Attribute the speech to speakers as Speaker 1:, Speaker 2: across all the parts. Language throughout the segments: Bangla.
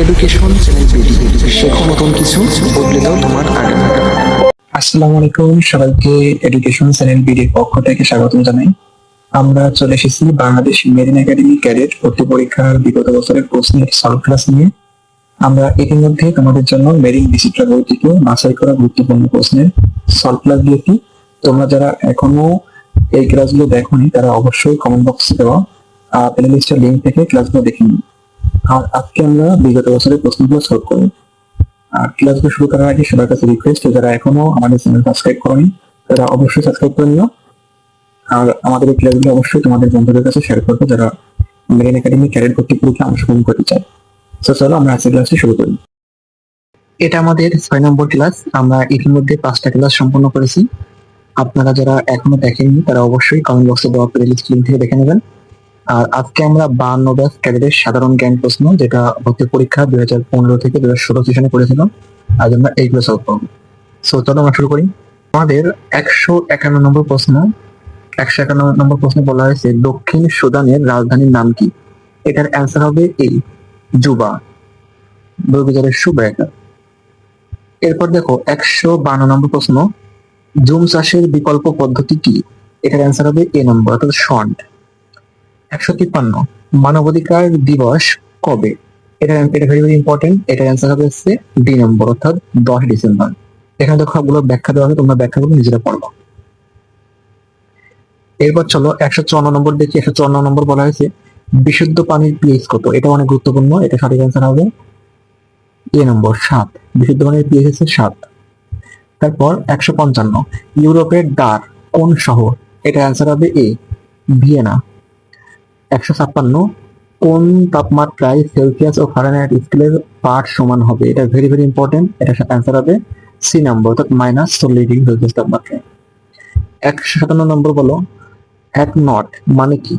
Speaker 1: এডুকেশন শেখো নতুন কিছু বদলে দাও তোমার
Speaker 2: আসসালামু আলাইকুম, সবাইকে এডুকেশন চ্যানেল পক্ষ থেকে জানাই। আমরা চলে এসেছি বাংলাদেশ মেরিন একাডেমি ক্যাডেট ভর্তি পরীক্ষার বিগত বছরের প্রশ্নের সলভ ক্লাস নিয়ে। আমরা ইতিমধ্যে তোমাদের জন্য মেরিন ডিসিপ্লিন বই থেকে বাছাই করা গুরুত্বপূর্ণ প্রশ্নের সলভ ক্লাস দিয়েছি। তোমরা যারা এখনও এই ক্লাসগুলো দেখোনি, তারা অবশ্যই কমেন্ট বক্সে দেওয়া প্লে লিস্টের লিঙ্ক থেকে ক্লাসগুলো দেখে নিন আর আজকে আমরা বিগত বছরের প্রশ্নগুলো সলভ করব। আর ক্লাসগুলো শুরু করার আগে সবার কাছে রিকোয়েস্ট যারা এখনও আমাদের চ্যানেল সাবস্ক্রাইব করেনি, তারা অবশ্যই সাবস্ক্রাইব করে নিও। আর আমাদের এই ক্লাসগুলো অবশ্যই তোমাদের বন্ধুদের কাছে শেয়ার করবে যারা মেরিন একাডেমি ক্যারিয়ার ভর্তি পরীক্ষা অংশগ্রহণ করতে চায়। তো চলো আমরা আজকের ক্লাসটি শুরু করি। এটা আমাদের ছয় নম্বর ক্লাস আমরা ইতিমধ্যে পাঁচটা ক্লাস সম্পন্ন করেছি। আপনারা যারা এখনও দেখেননি, তারা অবশ্যই কমেন্ট বক্সে দেওয়া প্লেলিস্ট লিঙ্ক থেকে দেখে নেবেন। আর আজকে আমরা বান্ন ব্যাস ক্যাডেটের সাধারণ জ্ঞান প্রশ্ন, যেটা ভর্তি পরীক্ষা দুই হাজার পনেরো থেকে দুই হাজার ষোলো সেশনে করেছিলাম আজ আমরা এইগুলো সলভ করব। সো চলো আমরা শুরু করি। আমাদের একশো একান্ন নম্বর প্রশ্ন। একশো একান্ন নম্বর প্রশ্ন বলা হয়েছে, দক্ষিণ সুদানের রাজধানীর নাম কি? এটার অ্যান্সার হবে এই জুবা বর্গীজারের সুব্রেখা এরপর দেখো, একশো বান্ন নম্বর প্রশ্ন, জুম চাষের বিকল্প পদ্ধতি কি? এটার অ্যান্সার হবে এ নম্বর অর্থাৎ শন্ট। একশো তিপ্পান্ন। মানবাধিকার দিবস কবে? এটা এটা ভেরি ভেরি ইম্পর্টেন্ট এটার অ্যান্সার হবে হচ্ছে ডি নম্বর, অর্থাৎ দশ ডিসেম্বর। এখানে দেখো সবগুলো ব্যাখ্যা দেওয়া হবে তোমরা ব্যাখ্যাগুলো নিজেরা পড়বা এরপর চলো একশো চুয়ান্ন নম্বর দেখি। একশো চুয়ান্ন নম্বর বলা হয়েছে, বিশুদ্ধ পানির পিএইচ কত? এটা অনেক গুরুত্বপূর্ণ, এটা সঠিক অ্যান্সার হবে এ নম্বর সাত। বিশুদ্ধ পানির পিএইচ হচ্ছে সাত। তারপর একশো পঞ্চান্ন। ইউরোপের দ্বার কোন শহর? এটা অ্যান্সার হবে এ, ভিয়েনা। একশো ছাপ্পান্ন। কোন তাপমাত্রায় সেলসিয়াস ও ফারেনহাইট স্কেলের পাঠ সমান হবে? এটা ভেরি ভেরি ইম্পর্টেন্ট এটা অ্যান্সার হবে সি নম্বর অর্থাৎ মাইনাস চল্লিশ ডিগ্রি সেলসিয়াস তাপমাত্রায়। একশো সাতান্ন নম্বর বলো। এক নট মানে কি?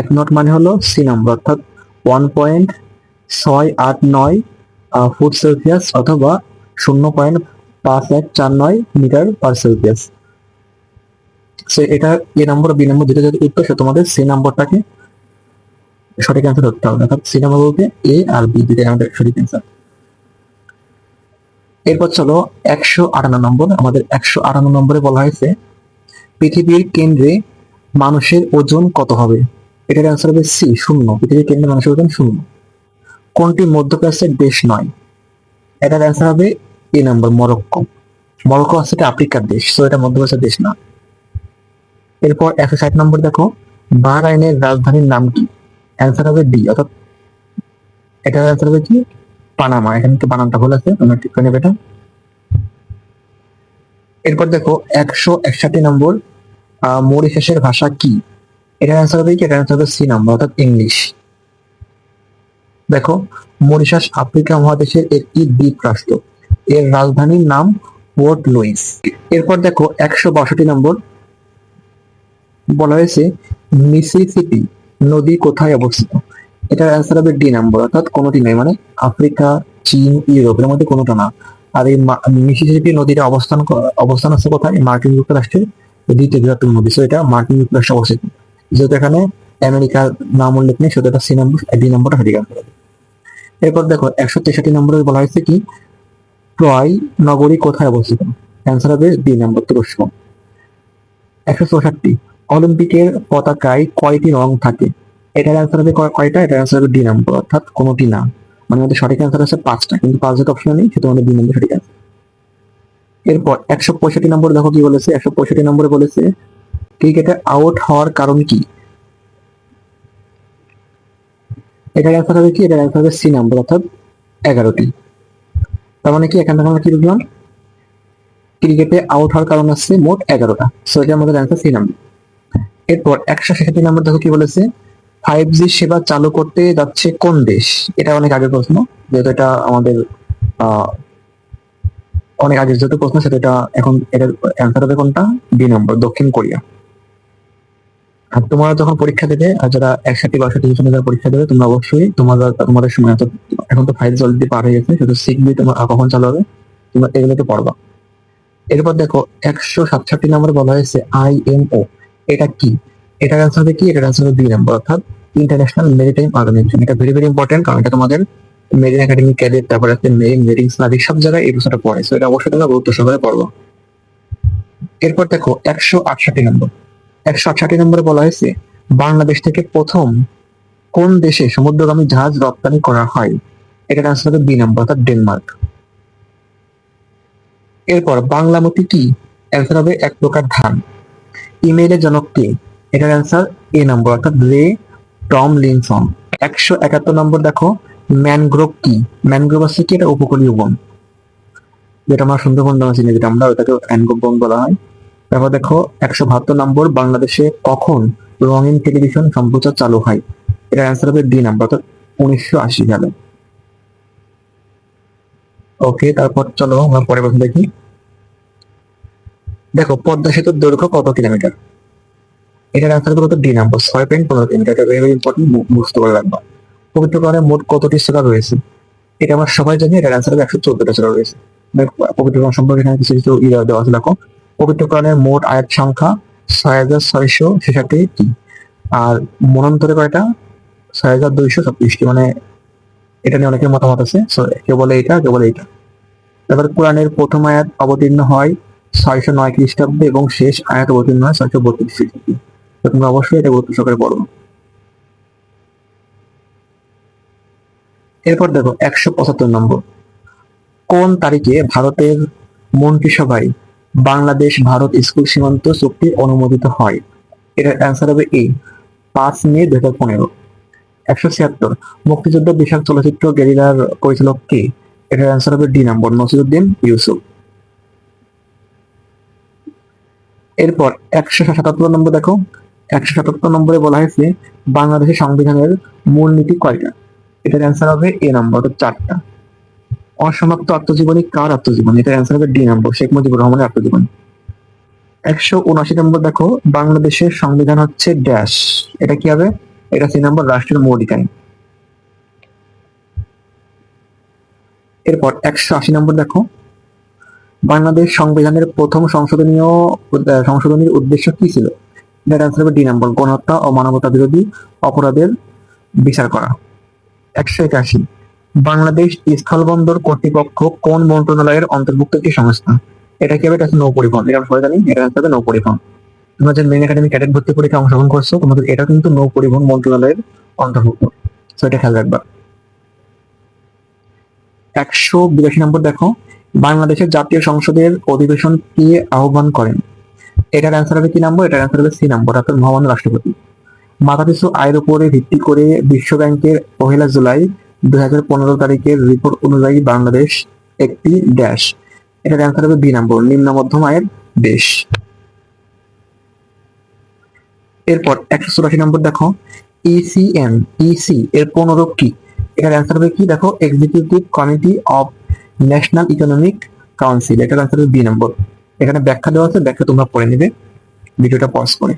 Speaker 2: এক নট মানে হলো সি নম্বর অর্থাৎ ওয়ান পয়েন্ট ছয় আট নয় ফুট সেলসিয়াস অথবা শূন্য পয়েন্ট পাঁচ এক চার নয় মিটার পার সেলসিয়াস সে এটা এ নম্বর বি নম্বর যেটা যদি উত্তর, সে তোমাদের সি নম্বরটাকে সঠিক অ্যান্সার ধরতে হবে অর্থাৎ সি নম্বর বলতে এ আর বি দুটাই আমাদের সঠিক অ্যান্সার এরপর চলো একশো আটান্ন নম্বর। আমাদের একশো আটান্ন নম্বরে বলা হয়েছে, পৃথিবীর কেন্দ্রে মানুষের ওজন কত হবে? এটার অ্যান্সার হবে সি শূন্য। পৃথিবীর কেন্দ্রে মানুষের ওজন শূন্য। কোনটি মধ্যপ্রাচ্যের দেশ নয়? এটার অ্যান্সার হবে এ নম্বর মরক্কো। মরক্কো হচ্ছে একটা আফ্রিকার দেশ তো এটা মধ্যপ্রাচ্যের দেশ না। এরপর একশো ষাট নম্বর দেখো, বাহরাইনের রাজধানীর নাম কি? অ্যান্সার হবে ডি অর্থাৎ এটার অ্যান্সার হবে কি? পানামা এখানে তো বানানটা ভুল আছে, তোমরা ঠিক করে নেবে এটা। এরপর দেখো, একশো একষট্টি নম্বর মরিশাসের ভাষা কি? এটার অ্যান্সার হবে কি? এটার অ্যান্সার হবে সি নম্বর অর্থাৎ ইংলিশ দেখো, মরিশাস আফ্রিকা মহাদেশের একটি দ্বীপ রাষ্ট্র। এর রাজধানীর নাম পোর্ট লুইস। এরপর দেখো, একশো বাষট্টি নম্বর, বলা হয়েছে, মিসিসিপি। নদী কোথায় অবস্থিত? এটার অ্যান্সার হবে ডি নাম্বার অর্থাৎ কোনোটি নেই মানে আফ্রিকা, চীন ইউরোপের মধ্যে কোনোটা না। আর এই মিসিসিপি নদীটা অবস্থান অবস্থান আছে কোথায়? মার্কিন যুক্তরাষ্ট্রের দ্বিতীয় বৃহত্তম নদী। সো এটা মার্কিন যুক্তরাষ্ট্রে অবস্থিত। যেহেতু এখানে আমেরিকার নাম উল্লেখ নেই সেটা সি নম্বর ডি নম্বরটা সঠিক answer এরপর দেখো, একশো তেষট্টি নম্বরে বলা হয়েছে কি? ট্রয় নগরী কোথায় অবস্থিত? অ্যান্সার হবে বি নম্বর তুরস্ক। একশো চৌষট্টি। অলিম্পিকের পতাকায় কয়টি রং থাকে? এটার অ্যান্সার হবে কয়টা? এটার অ্যান্সার হবে ডি নম্বর অর্থাৎ কোনোটি না। মানে আমাদের সঠিক অ্যান্সার আছে পাঁচটা, কিন্তু পাঁচ যেটা অপশন নেই সেটা আমাদের দুই নম্বর সঠিক অ্যান্সার এরপর একশো পঁয়ষট্টি নম্বর দেখো কি বলেছে, একশো পঁয়ষট্টি নম্বরে বলেছে, ক্রিকেটে আউট হওয়ার কারণ কি? এটার অ্যান্সার হবে কি? এটার অ্যান্সার হবে সি নাম্বার অর্থাৎ এগারোটি। তার মানে কি? এখান থেকে আমরা কি বুঝলাম? ক্রিকেটে আউট হওয়ার কারণ আছে মোট এগারোটা। সো এটা আমাদের অ্যান্সার সি নাম্বার এরপর একশো ছেষট্টি নাম্বার দেখো কি বলেছে ফাইভ জি সেবা চালু করতে যাচ্ছে কোন দেশ? এটা অনেক আগের প্রশ্ন, যেহেতু এটা আমাদের অনেক আগের যেহেতু প্রশ্ন সেটা এটা এখন এটার অ্যান্সার হবে কোনটা? বি নম্বর দক্ষিণ কোরিয়া। আর তোমরা যখন পরীক্ষা দেবে, আর যারা একসাথে বাসাতে সেশনে যারা পরীক্ষা দেবে, তোমরা অবশ্যই তোমাদের তোমাদের সময় তো এখন তো ফাইভ জলদি পার হয়ে গেছে শুধু সিক্স বি তোমার কখন চালু হবে, তোমরা এগুলোকে পড়বা। এরপর দেখো, একশো সাতষট্টি নম্বরে বলা হয়েছে আইএমও এটা কি? এটা অ্যান্সার হবে কি? এটার অ্যান্সার হবে দুই নম্বর, অর্থাৎ international maritime organisation very very very important কারণ এটা তোমাদের মেরিন একাডেমি ক্যাডেট তারপর আছে মেরিন মেরিন স্নাবিক সব জায়গায় এই প্রশ্নটা পড়ে। সো এটা অবশ্যই তোমরা গুরুত্ব সহকারে পড়ব। এরপর দেখো, একশো আটষট্টি নম্বর। একশো আটষট্টি নম্বরে বলা হয়েছে, বাংলাদেশ থেকে প্রথম কোন দেশে সমুদ্রগামী জাহাজ রপ্তানি করা হয়? এটা আনসার হবে বি নম্বর, অর্থাৎ ডেনমার্ক। এরপর বাংলামতি কি? অ্যান্সার হবে এক প্রকার ধান। ইমেইলের জনক কে? এটার অ্যান্সার এ নম্বর অর্থাৎ রে টম লিনসন। একশো একাত্তর নম্বর দেখো, ম্যানগ্রোভ কি? ম্যানগ্রোভ আছে কি? এটা উপকূলীয় বন। যেটা আমরা সুন্দরবন নামে চিনি যেটা আমরা ওটাকে ম্যানগ্রোভ বন বলা হয়। তারপর দেখো, একশো বাহাত্তর নম্বর, বাংলাদেশে কখন রঙিন টেলিভিশন সম্প্রচার চালু হয়? এটার অ্যান্সার হবে ডি নাম্বার অর্থাৎ উনিশশো আশি সালে। ওকে তারপর চলো আমরা পরের প্রশ্ন দেখি। দেখো পদ্মা সেতুর দৈর্ঘ্য কত কিলোমিটার? এটা অ্যান্সার কত ডি নাম্বার ছয় পয়েন্ট পনেরো কিলোমিটার এটা ইম্পর্টেন্ট বুঝতে করে রাখবা পবিত্র মোট কতটি সুরা রয়েছে? এটা আমরা সবাই জানি অ্যান্সার হবে একশো চোদ্দটা সুরা রয়েছে। দেখো, পবিত্র কোরআন সম্পর্কে এখানে কিছু কিছু ইয়ে দেওয়া আছে দেখো। পবিত্র কোরআনের মোট আয়াত সংখ্যা ছয় হাজার ছয়শো ছেষট্টি আর মনন্তরে কয়টা? ছয় হাজার দুইশো ছাব্বিশটি। মানে এটা নিয়ে অনেকের মতামত আছে। কেউ বলে এটা কেউ বলে এটা তারপর কোরআনের প্রথম আয়াত অবতীর্ণ হয় ছয়শো নয় খ্রিস্টাব্দে এবং শেষ আয়াত অবতীর্ণ হয় ছয়শো বত্রিশ খ্রিস্টাব্দে। তো তোমরা অবশ্যই এটা গুরুত্ব সহকারে পড়ো। এরপর দেখো, একশো পঁচাত্তর নম্বর। কোন তারিখে ভারতের মন্ত্রিসভায় বাংলাদেশ ভারত স্কুল সীমান্ত চুক্তি অনুমোদিত হয়? এটার অ্যান্সার হবে এ পাঁচ মে দু হাজার পনেরো। একশো ছিয়াত্তর মুক্তিযুদ্ধ বিশাল চলচ্চিত্র গেরিলার পরিচালক কে? এটার অ্যান্সার হবে ডি নম্বর, নসিরুদ্দিন ইউসুফ। এরপর একশো সাতাত্তর নম্বর দেখো। একশো সাতাত্তর নম্বরে বলা হয়েছে বাংলাদেশের সংবিধানের মূলনীতি কয়টা? এটার অ্যান্সার হবে এ নম্বর অর্থাৎ চারটা। অসমাপ্ত আত্মজীবনী কার আত্মজীবনী? এটার অ্যান্সার হবে ডি নম্বর শেখ মুজিবুর রহমানের আত্মজীবনী। একশো উনআশি নম্বর দেখো, বাংলাদেশের সংবিধান হচ্ছে ড্যাশ এটা কি হবে? এটা সি নম্বর রাষ্ট্রের মৌলিক আইন এরপর একশো আশি নম্বর দেখো বাংলাদেশ সংবিধানের প্রথম সংশোধনীয় সংশোধনীর উদ্দেশ্য কি ছিল? হবে ডি নম্বর গণহত্যা ও মানবতা বিরোধী অপরাধের বিচার করা। একশো একাশি, বাংলাদেশ স্থলবন্দর কর্তৃপক্ষ কোন মন্ত্রণালয়ের অন্তর্ভুক্ত একটি সংস্থা? এটা কি হবে? এটা নৌ পরিবহন এটা সবাই জানি এটা হচ্ছে নৌ পরিবহন তোমরা যে মেন একাডেমি ক্যাডেট ভর্তি পরীক্ষা অংশগ্রহণ করছ, তোমাদের এটা কিন্তু নৌ পরিবহন মন্ত্রণালয়ের অন্তর্ভুক্ত। তো এটা খেয়াল রাখবা। একশো বিরাশি নম্বর দেখো বাংলাদেশের জাতীয় সংসদের অধিবেশন কে আহ্বান করেন? এটার অ্যান্সার হবে কি নম্বর? এটার অ্যান্সার হবে সি নম্বর, অর্থাৎ মহামান্য রাষ্ট্রপতি। মাথাপিছু আয়ের উপরে ভিত্তি করে বিশ্ব ব্যাংকের পহেলা জুলাই দুই হাজার পনেরো তারিখের রিপোর্ট অনুযায়ী বাংলাদেশ একটি ড্যাশ এটার অ্যান্সার হবে বি নম্বর, নিম্ন মধ্যম আয়ের দেশ। এরপর একশো চুরাশি নম্বর দেখো ইসিএম ইসি এর পনেরো কি? এটার অ্যান্সার হবে কি? দেখো executive committee of national economic council এটার অ্যান্সার হবে বি নম্বর। এখানে ব্যাখ্যা দেওয়া আছে, ব্যাখ্যা তোমরা পড়ে নিবে। ভিডিওটা পজ করে।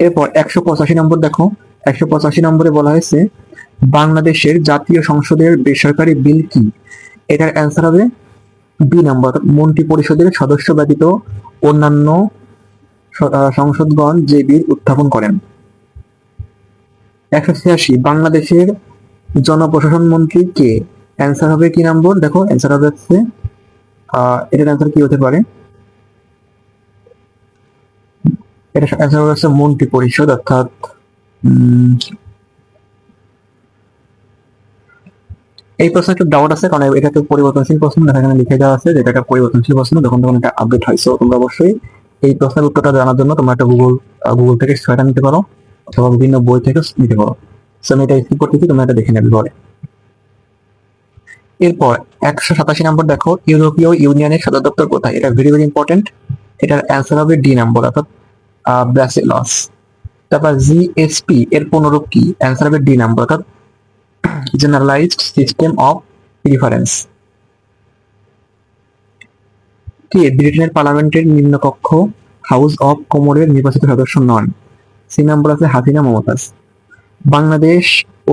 Speaker 2: এরপর একশো পঁচাশি নম্বর দেখো। একশো পঁচাশি নম্বরে বলা হয়েছে, বাংলাদেশের জাতীয় সংসদের বেসরকারি বিল কি? এটার অ্যান্সার হবে বি নম্বর মন্ত্রী পরিষদের সদস্য ব্যতীত অন্যান্য সংসদগণ যে বিল উত্থাপন করেন। একশো ছিয়াশি, বাংলাদেশের জনপ্রশাসন মন্ত্রী কে? অ্যান্সার হবে কি নম্বর দেখো অ্যান্সার হবে হচ্ছে এটার অ্যান্সার কি হতে পারে? এটা অ্যান্সার হবে হচ্ছে মন্ত্রী পরিষদ অর্থাৎ এই প্রশ্ন একটু ডাউট আছে কারণ এটা তো পরিবর্তনশীল প্রশ্ন দেখা এখানে লিখে দেওয়া আছে যেটা একটা পরিবর্তনশীল প্রশ্ন যখন তখন এটা আপডেট হয়। So, তোমরা অবশ্যই এই প্রশ্নের উত্তরটা জানার জন্য তোমরা একটা গুগল গুগল থেকে সেটা নিতে পারো অথবা বিভিন্ন বই থেকে নিতে পারো। সো আমি এটা স্কিপ করতেছি তোমরা এটা দেখে নেবে পরে। এরপর একশো সাতাশি নম্বর দেখো, ইউরোপীয় ইউনিয়নের সদর দপ্তর কোথায়? এটা ভেরি ভেরি ইম্পর্টেন্ট এটার অ্যান্সার হবে ডি নম্বর, অর্থাৎ ব্রাসেলস তারপর জিএসপি এর পুনরূপ কি? অ্যান্সার হবে ডি নাম্বার, অর্থাৎ জেনারেলাইজড সিস্টেম অফ রিফারেন্স কে? ব্রিটেনের পার্লামেন্টের নিম্নকক্ষ হাউস অফ কমরের নির্বাচিত সদস্য নন। সি নম্বর আছে হাসিনা মমতাজ। বাংলাদেশ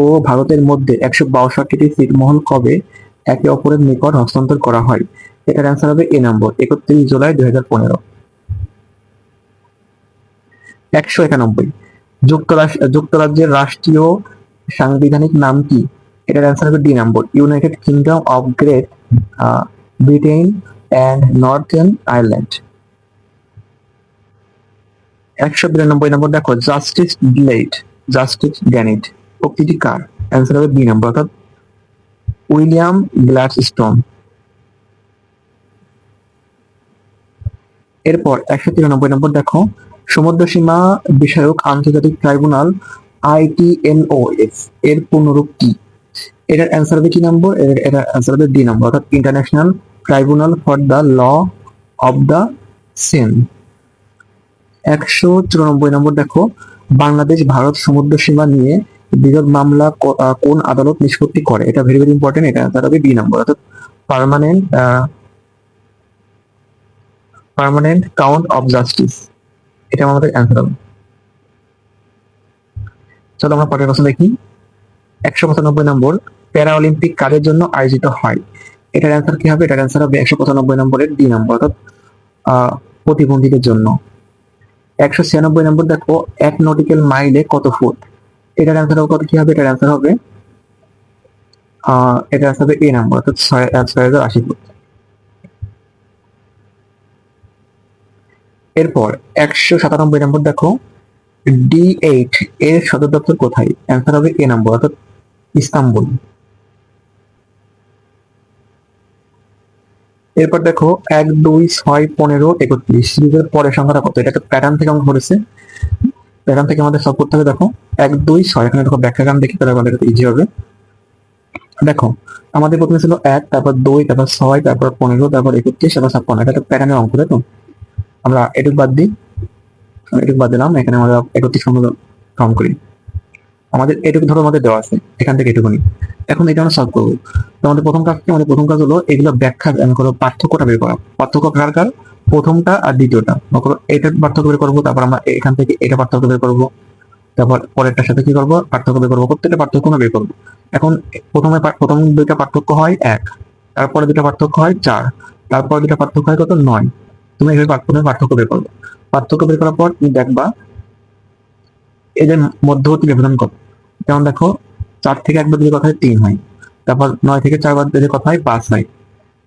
Speaker 2: ও ভারতের মধ্যে একশো বাষট্টিটি ছিটমহল কবে একে অপরের নিকট হস্তান্তর করা হয়। এটার অ্যান্সার হবে এ নম্বর, একত্রিশ জুলাই দুই হাজার পনেরো। একশো একানব্বই যুক্তরাষ্ট্র যুক্তরাজ্যের রাষ্ট্রীয় সাংবিধানিক নাম কি? এটার অ্যান্সার হবে D number, United Kingdom of Great Britain and Northern Ireland. একশো বিরানব্বই নম্বর দেখো, জাস্টিস ডিলেট জাস্টিস গ্যানিট উক্তিটি কার? অ্যান্সার হবে বি নাম্বার, অর্থাৎ উইলিয়াম গ্লাস স্টোন এরপর একশো তিরানব্বই নম্বর দেখো। সমুদ্র সীমা বিষয়ক আন্তর্জাতিক ট্রাইব্যুনাল আইটিএনওএফ এর পূর্ণরূপ কি? এটার অ্যান্সার হবে কি নম্বর? এটার অ্যান্সার হবে ডি নম্বর, অর্থাৎ international tribunal for the law of the sea একশো চুরানব্বই নম্বর দেখো বাংলাদেশ ভারত সমুদ্র সীমা নিয়ে বিরোধ মামলা কোন আদালত নিষ্পত্তি করে? এটা ভেরি ভেরি ইম্পর্টেন্ট এটা অ্যান্সার হবে বি নম্বর। অর্থাৎ permanent permanent court of justice এটা আমাদের অ্যান্সার হবে। চলো আমরা পরের প্রশ্ন দেখি। একশো পঁচানব্বই নম্বর প্যারা অলিম্পিক কাদের জন্য আয়োজিত হয়? এটার অ্যান্সার কি হবে? এটার অ্যান্সার হবে একশো পঁচানব্বই নম্বরের ডি নম্বর, অর্থাৎ প্রতিবন্ধীদের জন্য। একশো ছিয়ানব্বই নম্বর দেখো, এক নটিক্যাল মাইলে কত ফুট? এটার অ্যান্সার কত? কি হবে? এটার অ্যান্সার হবে এটার অ্যান্সার হবে এ নাম্বার অর্থাৎ ছয় ছয় হাজার আশি ফুট এরপর একশো সাতানব্বই নম্বর দেখো ডি এইট এর সদর দপ্তর কোথায়? অ্যান্সার হবে এ নম্বর অর্থাৎ ইস্তাম্বুল। এরপর দেখো, এক, দুই, ছয়, পনেরো, একত্রিশ। পরের সংখ্যাটা কত? এটা একটা প্যাটার্ন থেকে আমাকে ধরেছে প্যাটার্ন থেকে আমাদের সব করতে হবে, দেখো। এক, দুই, ছয়। এখানে দেখো ব্যাখ্যাগান দেখি তাহলে আমাদের ইজি হবে। দেখো, আমাদের প্রথমে ছিল এক, তারপর দুই, তারপর ছয়, তারপর পনেরো, তারপর একত্রিশ, তারপর ছাপ্পান্ন। এটা একটা প্যাটার্নের অঙ্ক তো? আমরা এটুক বাদ দিই। এটুক বাদ দিলাম। এখানে আমরা একত্রিশ নম্বর কাউন্ট করি। আমাদের এটুকু ধরো আমাদের দেওয়া আছে। এখান থেকে এটুকুনি। এখন এটা আমরা সলভ করব। তো আমাদের প্রথম কাজ কি? আমাদের প্রথম কাজ হলো এগুলো ব্যাখ্যা করব পার্থক্যটা বের করা। পার্থক্য কার কার? প্রথমটা আর দ্বিতীয়টা। করো এটার পার্থক্য বের করব, তারপর আমরা এখান থেকে এটা পার্থক্য বের করব। তারপর পরেরটার সাথে কি করব? পার্থক্য বের করব। প্রত্যেকটা পার্থক্য আমরা বের করব। এখন প্রথমে প্রথম দুইটা পার্থক্য হয় এক। তারপরে দুটা পার্থক্য হয় চার। তারপর দুটা পার্থক্য হয় কত? নয়। তুমি এইভাবে পার্থক্য পার্থক্য বের করবে। পার্থক্য বের করার পর তুমি দেখবা এদের মধ্যবর্তী ব্যবধান কত? যেমন দেখো, চার থেকে একবার দিলে কথা হয়? তিন হয়। তারপর নয় থেকে চারবার দিলে কথা হয়? পাঁচ হয়।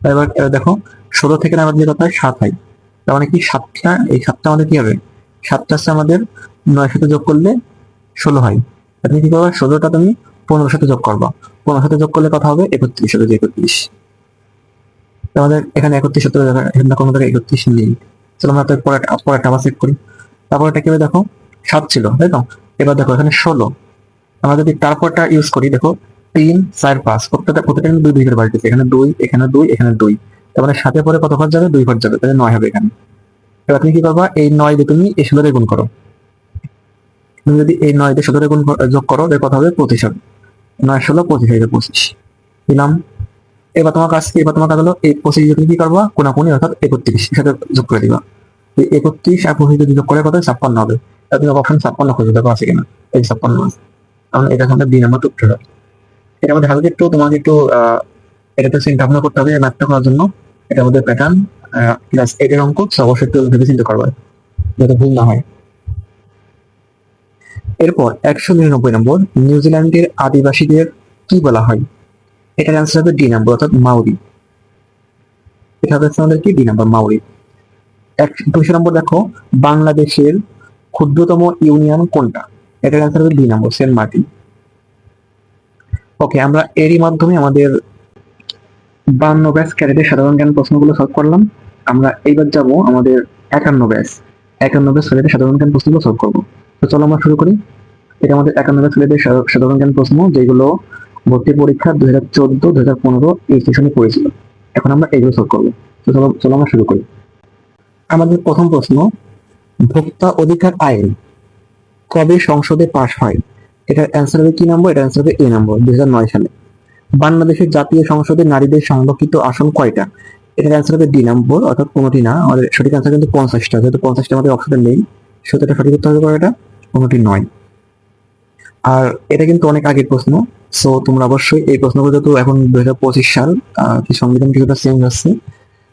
Speaker 2: এবার দেখো, ষোলো থেকে নয়বার দিলে কথা হয়? সাত হয়। তার মানে কি সাতটা, এই সাতটা আমাদের কি হবে? সাতটা হচ্ছে আমাদের নয় সাথে যোগ করলে ষোলো হয়। তা তুমি কি করবা? ষোলোটা তুমি পনেরোর সাথে যোগ করবা। পনেরোর সাথে যোগ করলে কথা হবে? একত্রিশ সাথে একত্রিশ। তো আমাদের এখানে একত্রিশ সাথে এখানে কোনো জায়গায় একত্রিশ নেই। চলো আমরা তো পরে আবার চেক করি। তারপর এটা কি হবে দেখো? সাত ছিল, তাই তো? এবার দেখো এখানে ষোলো। আমরা যদি তারপরটা ইউজ করি, দেখো, তিন, চার, পাঁচ। প্রত্যেকটা প্রত্যেকটা কিন্তু দুই দুই করে বাড়িতেছে এখানে দুই এখানে দুই এখানে দুই। তার মানে সাথে পরে কত ঘর যাবে? দুই ঘর যাবে। তাহলে নয় হবে এখানে। এবার তুমি কি করবা? এই নয় দিয়ে তুমি এই ষোলোরে গুণ করো। তুমি যদি এই নয় দিয়ে ষোলোরে গুণ যোগ করো এর কথা হবে পঁচিশ হবে। নয় ষোলো পঁচিশ হয়ে যাবে পঁচিশ। দিলাম এবার তোমার কাজ এবার তোমার কাজ হলো এই পঁচিশ তুমি কি করবা? কোনাকুনি অর্থাৎ একত্রিশ সাথে যোগ করে দিবা। এই একত্রিশ আর পঁচিশ যদি যোগ করে কত? ছাপ্পান্ন হবে। তুমি অপশন ছাপ্পান্ন খুঁজে দেখো আছে কিনা। এই ছাপ্পান্ন কারণ এটা আমাদের দুই নম্বর টুকরো হবে এটা আমাদের হালকা একটু তোমাকে একটু আহ, এটাতে চিন্তা ভাবনা করতে হবে ম্যাথটা করার জন্য। এটা আমাদের প্যাটার্ন ক্লাস এইটের অঙ্ক অবশ্যই একটু ভেবে চিন্তা করবে। যাতে ভুল না হয়। এরপর একশো নিরানব্বই নম্বর নিউজিল্যান্ডের আদিবাসীদের কি বলা হয়? এটার অ্যান্সার হবে ডি নাম্বার, অর্থাৎ মাউরি এটা হবে আমাদের কি? ডি নাম্বার মাউরি এক দুশো নম্বর দেখো, বাংলাদেশের ক্ষুদ্রতম ইউনিয়ন কোনটা? এটার অ্যান্সার হবে D number, Saint Martin. Okay, আমরা এরই মাধ্যমে আমাদের বান্ন ব্যাস ক্যারেটের সাধারণ জ্ঞান প্রশ্নগুলো সলভ করলাম। আমরা এইবার যাব আমাদের একান্ন ব্যাস একান্ন ব্যাস ক্যারেটের সাধারণ জ্ঞান প্রশ্নগুলো সলভ করব। তো চলো আমরা শুরু করি। এটা আমাদের একান্ন ক্যারেটের সাধারণ জ্ঞান প্রশ্ন, যেগুলো ভর্তি পরীক্ষা দুই হাজার চোদ্দ দুই হাজার পনেরো এই সেশনে পড়েছিল। এখন আমরা এগুলো সলভ করব। চলো আমরা শুরু করি। আমাদের প্রথম প্রশ্ন, ভোক্তা অধিকার আইন কবে সংসদে পাশ হয়? এটার অ্যান্সার হবে কি নম্বর এটার অ্যান্সার হবে এ নম্বর দুই নয় সালে। বাংলাদেশের জাতীয় সংসদে নারীদের সংরক্ষিত আসন কয়টা? এটার অ্যান্সার হবে ডি নম্বর অর্থাৎ কোনোটি না। আমাদের সঠিক অ্যান্সার কিন্তু পঞ্চাশটা, যেহেতু পঞ্চাশটা আমাদের অপশনে নেই সেটা সঠিক উত্তর হবে এটা কোনোটি নয়। আর এটা কিন্তু অনেক আগের প্রশ্ন সো তোমরা অবশ্যই এই প্রশ্নগুলো তো এখন দুই হাজার পঁচিশ সাল সংবিধান কিছুটা চেঞ্জ হচ্ছে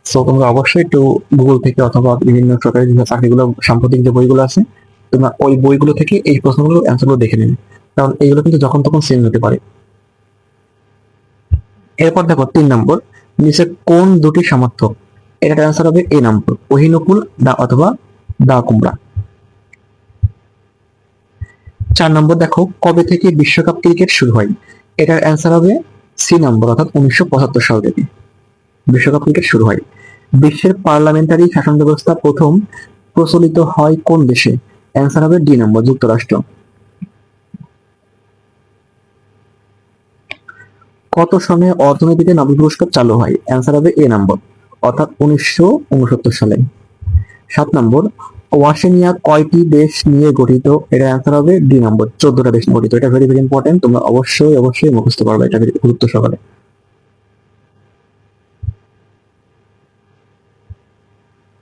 Speaker 2: সো তোমরা অবশ্যই একটু গুগল থেকে অথবা বিভিন্ন সরকারি চাকরিগুলো, সাম্প্রতিক যে বইগুলো আছে, তোমরা ওই বইগুলো থেকে এই প্রশ্নগুলো অ্যান্সারগুলো দেখে নেবে। কারণ এইগুলো কিন্তু যখন তখন চেঞ্জ হতে পারে। এরপর দেখো, তিন নম্বর, নিচে কোন দুটি সমর্থক এটার অ্যান্সার হবে এ নম্বর ওহিনুকুল দা অথবা দা কুমড়া। চার নম্বর দেখো, কবে থেকে বিশ্বকাপ ক্রিকেট শুরু হয়? এটার অ্যান্সার হবে সি নম্বর, অর্থাৎ উনিশশো পঁচাত্তর সাল থেকে বিশ্বকাপ ক্রিকেট শুরু হয়। বিশ্বের পার্লামেন্টারি শাসন ব্যবস্থা প্রথম প্রচলিত হয় কোন দেশে? অ্যান্সার হবে ডি নম্বর, যুক্তরাষ্ট্র। কত সনে অর্থনীতিতে নোবেল পুরস্কার চালু হয়? অ্যান্সার হবে এ নম্বর, অর্থাৎ উনিশশো উনসত্তর সালে। সাত নম্বর ওয়াশেনিয়া কয়টি দেশ নিয়ে গঠিত? এটা অ্যান্সার হবে ডি নম্বর। চোদ্দটা দেশ গঠিত। এটা ভেরি ভেরি ইম্পর্টেন্ট তোমরা অবশ্যই অবশ্যই মুখস্থ পারবে এটা গুরুত্ব সহকারে।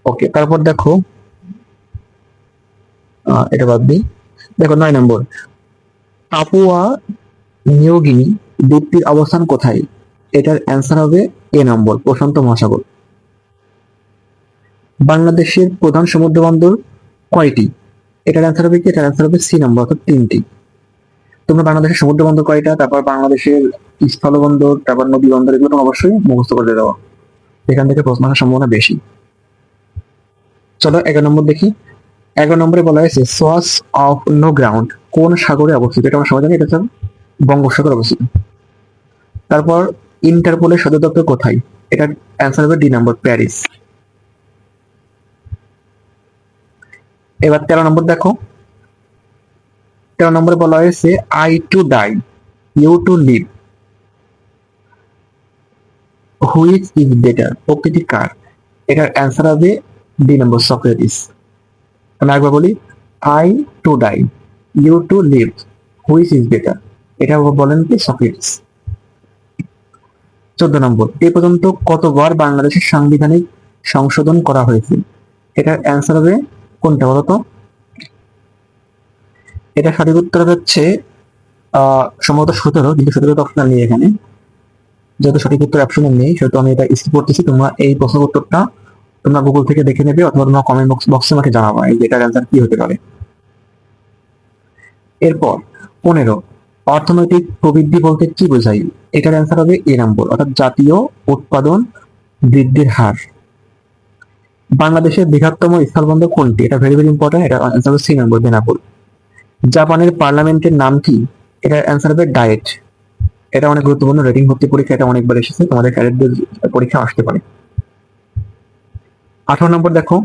Speaker 2: ওকে তারপর দেখো এটা বাদ দিই। দেখো, নয় নম্বর। পাপুয়া নিউগিনি দ্বীপটির অবস্থান কোথায়? এটার অ্যান্সার হবে এ নম্বর, প্রশান্ত মহাসাগর। বাংলাদেশের প্রধান সমুদ্র বন্দর কয়টি? এটার অ্যান্সার হবে কি? এটার অ্যান্সার হবে সি নম্বর, অর্থাৎ তিনটি। তোমরা বাংলাদেশের সমুদ্র বন্দর কয়টা? তারপর বাংলাদেশের স্থলবন্দর তারপর নদী বন্দর, এগুলো অবশ্যই মুখস্থ করে দেওয়া এখান থেকে প্রশ্ন আসার সম্ভাবনা বেশি। চলো এগারো নম্বর দেখি। এগারো নম্বরে বলা হয়েছে সোয়াস অফ নো গ্রাউন্ড কোন সাগরে অবস্থিত? এটা আমরা সবাই জানি, এটা বঙ্গোপসাগর অবস্থিত। তারপর ইন্টারপোলের সদর দপ্তর কোথায়? এটার অ্যান্সার হবে ডি নম্বর, প্যারিস। এবার তেরো নম্বর দেখো। তেরো নম্বরে বলা হয়েছে I to die you to live which is better প্রকৃতি কার? এটার অ্যান্সার হবে ডি নম্বর সক্রেটিস। আমি একবার বলি I to die you to live which is better এটা বলেন কি সক্রেটিস। চোদ্দ নম্বর, এ পর্যন্ত কতবার বাংলাদেশের সাংবিধানিক সংশোধন করা হয়েছে? এটার অ্যান্সার হবে কোনটা বলতো এটা সঠিক উত্তর হচ্ছে সম্ভবত সতেরো, কিন্তু সতেরোটা অপশন নেই এখানে। যেহেতু সঠিক উত্তর অপশনে নেই, সেহেতু আমি এটা স্কিপ করতেছি। তোমরা এই প্রশ্ন উত্তরটা তোমরা গুগল থেকে দেখে নেবে অথবা তোমরা কমেন্ট বক্স বক্সে আমাকে জানাব এই যে এটার অ্যান্সার কি হতে পারে। এরপর, পনেরো, অর্থনৈতিক প্রবৃদ্ধি বলতে কি বোঝাই এটার অ্যান্সার হবে এ নম্বর অর্থাৎ জাতীয় উৎপাদন বৃদ্ধির হার। বাংলাদেশের বৃহত্তম স্থলবন্দর কোনটি? এটা ভেরি ভেরি ইম্পর্টেন্ট এটা অ্যান্সার হবে সি নম্বর বেনাপুর জাপানের পার্লামেন্টের নাম কি? এটার অ্যান্সার হবে ডায়েট। এটা অনেক গুরুত্বপূর্ণ রেটিং ভর্তি পরীক্ষা এটা অনেকবার এসেছে, তোমাদের ক্যাডেটদের পরীক্ষা আসতে পারে। আঠারো নম্বর দেখো।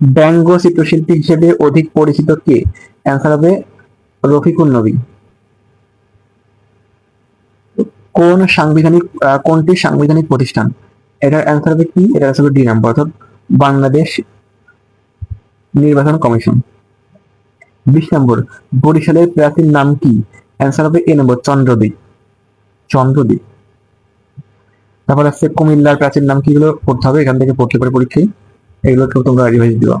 Speaker 2: ব্যঙ্গ চিত্রশিল্পী হিসেবে অধিক পরিচিত কে? অ্যান্সার হবে রফিকুল নবী। কোন সাংবিধানিক কোনটি সাংবিধানিক প্রতিষ্ঠান? এটার অ্যান্সার হবে কি? এটা হবে ডি নাম্বার অর্থাৎ বাংলাদেশ নির্বাচন কমিশন। বিশ নম্বর, বরিশালের প্রাচীন নাম কি? অ্যান্সার হবে এ নম্বর চন্দ্রদ্বীপ চন্দ্রদ্বীপ তারপর আছে কুমিল্লার প্রাচীর নাম কি পড়তে হবে, এখান থেকে পড়তে পারে পরীক্ষায়। এগুলো একটু তোমরা রিভাইজ দিবা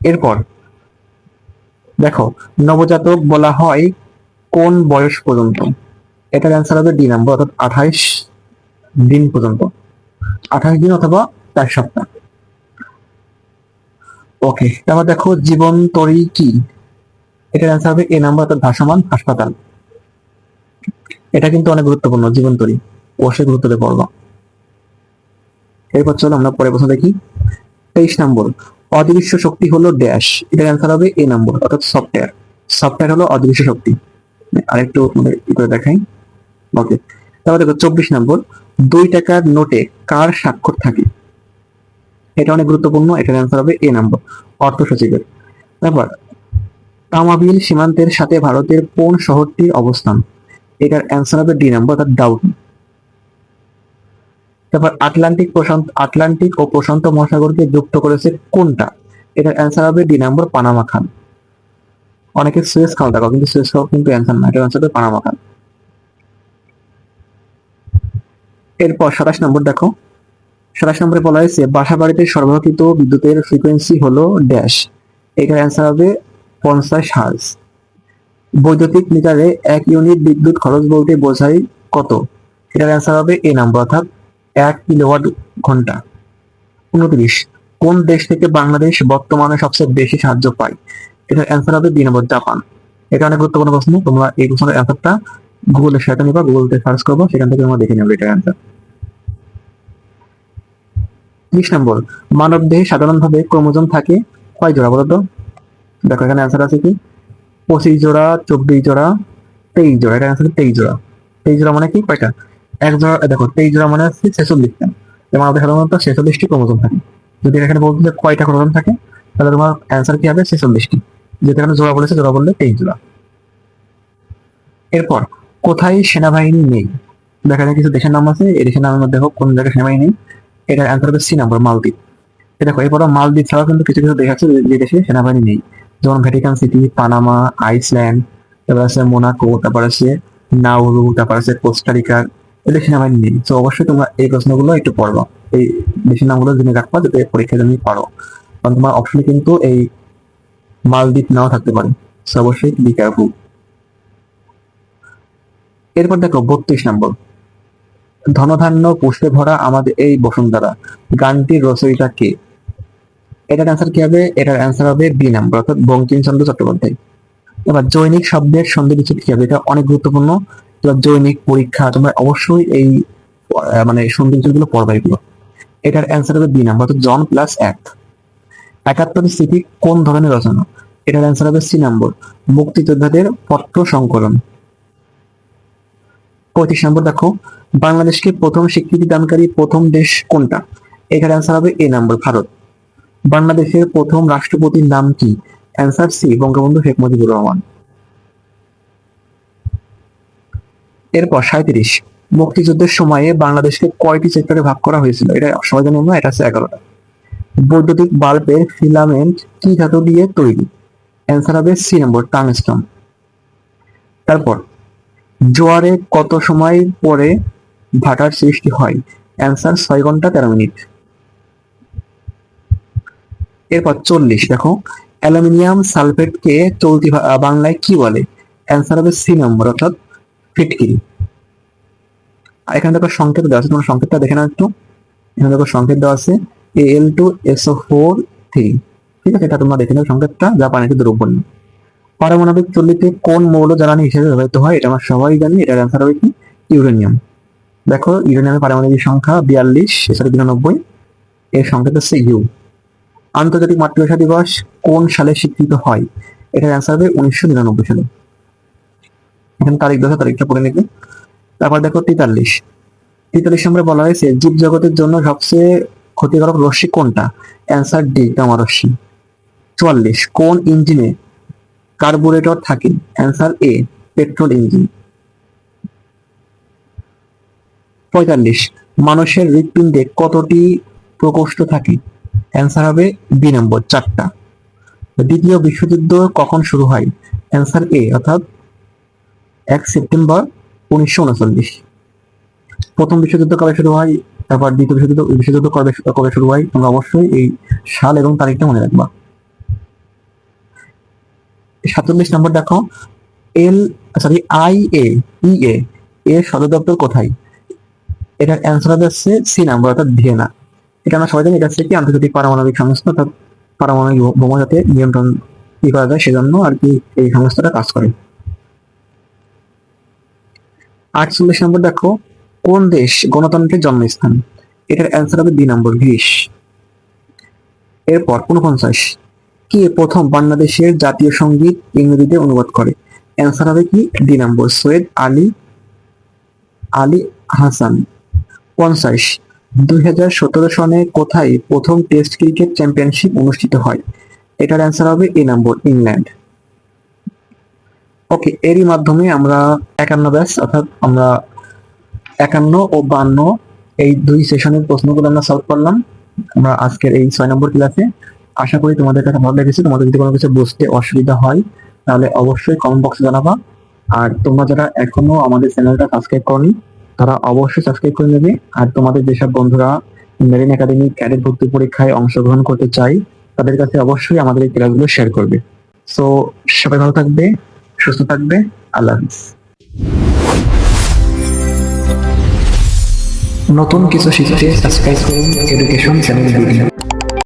Speaker 2: এরপর, দেখো, নবজাতক বলা হয় কোন বয়স পর্যন্ত? এটার অ্যান্সার হবে ডি নাম্বার অর্থাৎ আঠাইশ দিন পর্যন্ত। আঠাইশ দিন অথবা চার সপ্তাহ। ওকে তারপর দেখো জীবন তরি কি? এটার অ্যান্সার হবে এ নাম্বার অর্থাৎ ভাসমান হাসপাতাল। এটা কিন্তু অনেক গুরুত্বপূর্ণ, জীবন তরি। অবশ্যই গুরুত্ব দিয়ে পড়বা। এরপর চলো আমরা পরে প্রশ্ন দেখি। তেইশ নম্বর, অদৃশ্য শক্তি হলো ড্যাশ এটার অ্যান্সার হবে এ নম্বর অর্থাৎ সফটওয়্যার সফটওয়্যার হলো অদৃশ্য শক্তি। আরেকটু করে দেখাই। ওকে তারপর দেখো চব্বিশ নম্বর, দুই টাকার নোটে কার স্বাক্ষর থাকে? এটা অনেক গুরুত্বপূর্ণ, এটার অ্যান্সার হবে এ নম্বর অর্থ সচিবের তারপর, তামাবিল সীমান্তের সাথে ভারতের কোন শহরটির অবস্থান? এটার অ্যান্সার হবে ডি নম্বর, অর্থাৎ ডাউটি। তারপর, আটলান্টিক প্রশান্ত, আটলান্টিক ও প্রশান্ত মহাসাগরকে যুক্ত করেছে কোনটা? এটার অ্যান্সার হবে ডি নম্বর, পানামা খান। অনেকে সুয়েজ খাল দেখো, কিন্তু সুয়েজ খাল কিন্তু অ্যান্সার না, এটার অ্যান্সার হবে পানামা খান। এরপর সাতাশ নম্বর দেখো। সাতাশ নম্বরে বলা হয়েছে বাসা বাড়িতে সরবরাহকৃত বিদ্যুতের ফ্রিকোয়েন্সি হলো ড্যাশ এটার অ্যান্সার হবে পঞ্চাশ হার্জ বৈদ্যুতিক মিটারে এক ইউনিট বিদ্যুৎ খরচ বলতে বোঝায় কত? এটার অ্যান্সার হবে এ নাম্বার অর্থাৎ এক কিলোওয়াট ঘণ্টা। উনত্রিশ, কোন দেশ থেকে বাংলাদেশ বর্তমানে সবচেয়ে বেশি সাহায্য পায়? এটার অ্যান্সার হবে দুই নম্বর, জাপান। এটা অনেক গুরুত্বপূর্ণ প্রশ্ন, তোমরা এই প্রশ্নের অ্যান্সারটা গুগলের সেটা নিবা গুগলতে সার্চ করব, সেখান থেকে আমরা দেখে নেব এটার অ্যান্সার ত্রিশ নম্বর মানব দেহে সাধারণভাবে ক্রোমোজোম থাকে। কয় জোড়া বলো তো? দেখো, এখানে অ্যান্সার আছে কি? পঁচিশ জোড়া, চব্বিশ জোড়া, তেইশ জোড়া। এটা অ্যান্সার তেইশ জোড়া। তেইশ জোড়া মানে কি? কয়টা? এক জোড়া দেখো, তেইশ জোড়া মানে হচ্ছে ছেচল্লিশটা। যেমন আমাদের সাধারণত ছেচল্লিশটি ক্রোমোজোম থাকে। যদি এখানে বলতে যে কয়টা ক্রোমোজোম থাকে, তাহলে তোমার অ্যান্সার কি হবে? ছেচল্লিশটি। যেটা এখানে জোড়া বলেছে, জোড়া বললে তেইশ জোড়া। এরপর সেনাবাহিনী নেই? দেখা যায় কিছু দেশের নাম আছে, এই দেশের নামের মধ্যে হোক, কোন জায়গায় সেনাবাহিনী নেই। এটার অ্যান্সার হবে সি নাম্বার মালদ্বীপ। দেখো, এরপর মালদ্বীপ ছাড়াও কিন্তু কিছু কিছু দেশ আছে যে- দেশে সেনাবাহিনী নেই। যেমন ভ্যাটিকান সিটি পানামা আইসল্যান্ড তারপর আছে মোনাকো তারপর আছে নাউরু তারপর আছে কোস্টারিকা এদের সেনাবাহিনী নেই। তো অবশ্যই তোমরা এই প্রশ্নগুলো একটু পড়বা। এই দেশের নামগুলো জেনে রাখবা, যাতে পরীক্ষা তুমি পারো। কারণ তোমার অপশনে কিন্তু এই মালদ্বীপ নাও থাকতে পারে। তো অবশ্যই বি কেয়ারফুল এরপর দেখো বত্রিশ নম্বর। ধনধান্য পুষ্টে ভরা আমাদের এই বসুন্ধরা। গানটির রচয়িতা কে? এটার অ্যান্সার কি হবে? এটার অ্যান্সার হবে বি নাম্বার অর্থাৎ বঙ্কিমচন্দ্র চট্টোপাধ্যায়। এবার জৈনিক শব্দের সন্ধি বিচ্ছেদ কি হবে? এটা অনেক গুরুত্বপূর্ণ। এবার জৈনিক পরীক্ষা, তোমরা অবশ্যই এই মানে সন্ধি গুলো পড়বা এগুলো। এটার অ্যান্সার হবে বি নাম্বার অর্থাৎ জন প্লাস এক। একাত্তরের স্মৃতি কোন ধরনের রচনা? এটার অ্যান্সার হবে সি নম্বর মুক্তিযোদ্ধাদের পত্র সংকলন। পঁয়ত্রিশ নম্বর দেখো, বাংলাদেশকে প্রথম স্বীকৃতি দানকারী প্রথম দেশ কোনটা? এটার অ্যান্সার হবে এ নম্বর, ভারত। বাংলাদেশের প্রথম রাষ্ট্রপতির নাম কি? Answer C Bangabandhu Sheikh Mujibur Rahman. এরপর সাঁত্রিশ মুক্তিযুদ্ধের সময়ে বাংলাদেশকে কয়টি সেক্টরে ভাগ করা হয়েছিল? এটা সবাই জানি আমরা এটা হচ্ছে এগারোটা। বৈদ্যুতিক বাল্বের ফিলামেন্ট কি ধাতু দিয়ে তৈরি? অ্যান্সার হবে সি নম্বর টাংস্টন তারপর জোয়ারে কত সময় পরে ভাটার সৃষ্টি হয়? অ্যান্সার ছয় ঘণ্টা তেরো মিনিট। এরপর চল্লিশ, দেখো। অ্যালুমিনিয়াম সালফেটকে চলতি বাংলায় কি বলে? অ্যান্সার হবে সি নম্বর, অর্থাৎ ফিটকিরি। এখানে দেখো সংকেত দেওয়া আছে, তোমার সংকেতটা দেখে নাও একটু। এখানে দেখো সংকেত দেওয়া আছে A L two S O four three ঠিক আছে, এটা তোমরা দেখে নাও সংকেতটা, যা পানিতে দ্রবণীয়। পারমাণবিক চুল্লিতে কোন মৌল জ্বালানি হিসেবে ব্যবহৃত হয়? এটা আমরা সবাই জানি। এটার অ্যান্সার হবে কি? ইউরেনিয়াম। দেখো ইউরেনিয়ামের পারমাণবিক সংখ্যা বিয়াল্লিশ এছাড়া বিরানব্বই। এর সংখ্যা হচ্ছে ইউ। আন্তর্জাতিক মাতৃভাষা দিবস কোন সালে স্বীকৃত হয়? এটার অ্যান্সার হবে উনিশশো নিরানব্বই সালে। এখানে তারিখ আছে, তারিখটা পড়ে নেবে। তারপর দেখো তেতাল্লিশ। তেতাল্লিশ নম্বরে বলা হয়েছে জীব জগতের জন্য সবচেয়ে ক্ষতিকারক রশ্মি কোনটা? অ্যান্সার ডি গামা রশ্মি। চুয়াল্লিশ কোন ইঞ্জিনে কার্বুরেটর থাকে। Answer A, petrol engine. পঁয়তাল্লিশ, মানুষের হৃৎপিণ্ডে কতটি প্রকোষ্ঠ থাকে? অ্যান্সার হবে বি নম্বর, চারটা। দ্বিতীয় বিশ্বযুদ্ধ কখন শুরু হয়? অ্যান্সার এ, অর্থাৎ এক সেপ্টেম্বর উনিশশো উনচল্লিশ। প্রথম বিশ্বযুদ্ধ কবে শুরু হয়? তারপর দ্বিতীয় বিশ্বযুদ্ধ বিশ্বযুদ্ধ কবে কবে শুরু হয়? তোমরা অবশ্যই এই সাল এবং তারিখটা মনে রাখবা। সাতচল্লিশ নম্বর দেখো এল সরি আই এ ই এ এর সদর দপ্তর কোথায়? এটার অ্যান্সার হচ্ছে সি নাম্বার অর্থাৎ ভিয়েনা। এটা আমরা সবাই জানি, এটা হচ্ছে কি? আন্তর্জাতিক পারমাণবিক সংস্থা, অর্থাৎ পারমাণবিক বোমা যাতে নিয়ন্ত্রণ কি করা যায়, সেজন্য আর কি এই সংস্থাটা কাজ করে। আটচল্লিশ নম্বর দেখো, কোন দেশ গণতন্ত্রের জন্মস্থান? এটার অ্যান্সার হবে বি নম্বর, গ্রিস। এরপর উনপঞ্চাশ। কে প্রথম বাংলাদেশের জাতীয় সংগীত ইংরেজিতে অনুবাদ করে? অ্যান্সার হবে কি? D number Syed Ali Ali Hasan. পঞ্চাশ দুই হাজার সতেরো সনে কোথায় প্রথম টেস্ট ক্রিকেট চ্যাম্পিয়নশিপ অনুষ্ঠিত হয়? এটার অ্যান্সার হবে এ নম্বর ইংল্যান্ড ওকে এরই মাধ্যমে আমরা একান্ন ব্যাস অর্থাৎ আমরা একান্ন ও বান্ন এই দুই সেশনের প্রশ্নগুলো আমরা সলভ করলাম। আমরা আজকের এই ছয় নম্বর ক্লাসে আশা করি তোমাদের কাছে ভালো লেগেছে। তোমাদের যদি কোনো কিছু বুঝতে অসুবিধা হয়, তাহলে অবশ্যই কমেন্ট বক্সে জানাবা। আর তোমরা যারা এখনও আমাদের চ্যানেলটা সাবস্ক্রাইব করনি, তারা অবশ্যই সাবস্ক্রাইব করে নেবে। আর তোমাদের যেসব বন্ধুরা মেরিন একাডেমি ক্যাডেট ভর্তি পরীক্ষায় অংশগ্রহণ করতে চাই তাদের কাছে অবশ্যই আমাদের এই ক্লাসগুলো শেয়ার করবে। সো সবাই ভালো থাকবে, সুস্থ থাকবে, আল্লাহ নতুন কিছু শিখতে সাবস্ক্রাইব করুন এডুকেশন চ্যানেল